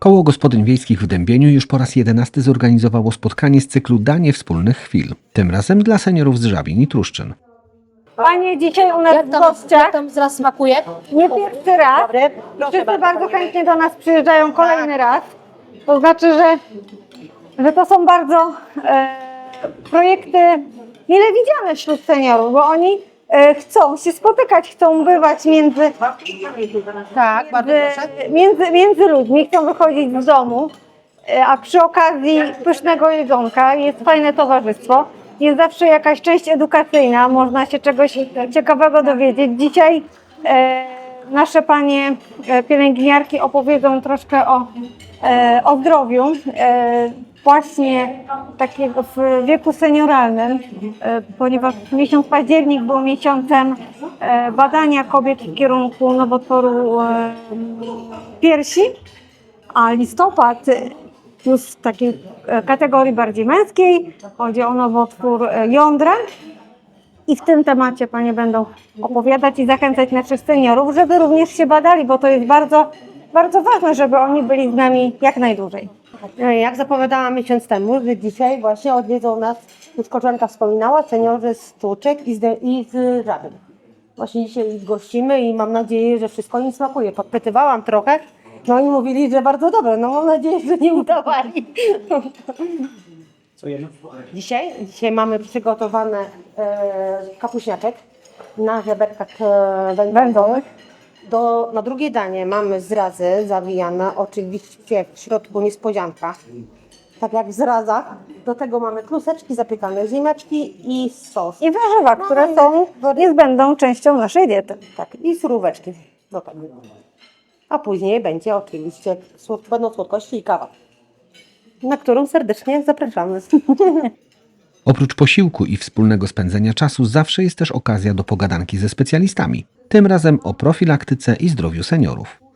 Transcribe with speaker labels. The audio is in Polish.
Speaker 1: Koło Gospodyń Wiejskich w Dębieniu już po raz jedenasty zorganizowało spotkanie z cyklu Danie Wspólnych Chwil. Tym razem dla seniorów z Żabin i Truszczyn.
Speaker 2: Panie dzisiaj u nas
Speaker 3: Jak
Speaker 2: w
Speaker 3: tam,
Speaker 2: gościach,
Speaker 3: jak tam zaraz smakuje?
Speaker 2: nie pierwszy raz. Wszyscy bardzo chętnie do nas przyjeżdżają kolejny raz. To znaczy, że, że to są bardzo e, projekty mile widziane wśród seniorów, bo oni chcą się spotykać, chcą bywać między,
Speaker 3: Tak, bardzo proszę.
Speaker 2: między, między, między ludźmi, chcą wychodzić z domu, e, a przy okazji pysznego jedzonka jest fajne towarzystwo. Jest zawsze jakaś część edukacyjna, można się czegoś ciekawego dowiedzieć. Dzisiaj e, nasze panie e, pielęgniarki opowiedzą troszkę o, e, o zdrowiu. E, właśnie takiego w wieku senioralnym, ponieważ miesiąc październik był miesiącem badania kobiet w kierunku nowotworu piersi, a listopad plus w takiej kategorii bardziej męskiej chodzi o nowotwór jądra. I w tym temacie Panie będą opowiadać i zachęcać naszych seniorów, żeby również się badali, bo to jest bardzo, bardzo ważne, żeby oni byli z nami jak najdłużej.
Speaker 4: Jak zapowiadałam miesiąc temu, że dzisiaj właśnie odwiedzą nas, już koleżanka wspominała, seniorzy z Tuczek i z, De- i z. Właśnie dzisiaj ich gościmy i mam nadzieję, że wszystko im smakuje. Podpytywałam trochę, no i mówili, że bardzo dobre. No mam nadzieję, że nie udawali.
Speaker 5: Co jemy?
Speaker 4: Dzisiaj, dzisiaj mamy przygotowane e, kapuśniaczek na żeberkach e, wędzonych. Do, na drugie danie mamy zrazy zawijane, oczywiście w środku niespodzianka, tak jak w zrazach. Do tego mamy kluseczki zapiekane, ziemeczki i sos.
Speaker 2: I warzywa, które są niezbędną częścią naszej diety.
Speaker 4: Tak, i suróweczki do tego. A później będzie oczywiście słod, będą słodkości i kawa, na którą serdecznie zapraszamy.
Speaker 1: Oprócz posiłku i wspólnego spędzenia czasu zawsze jest też okazja do pogadanki ze specjalistami. Tym razem o profilaktyce i zdrowiu seniorów.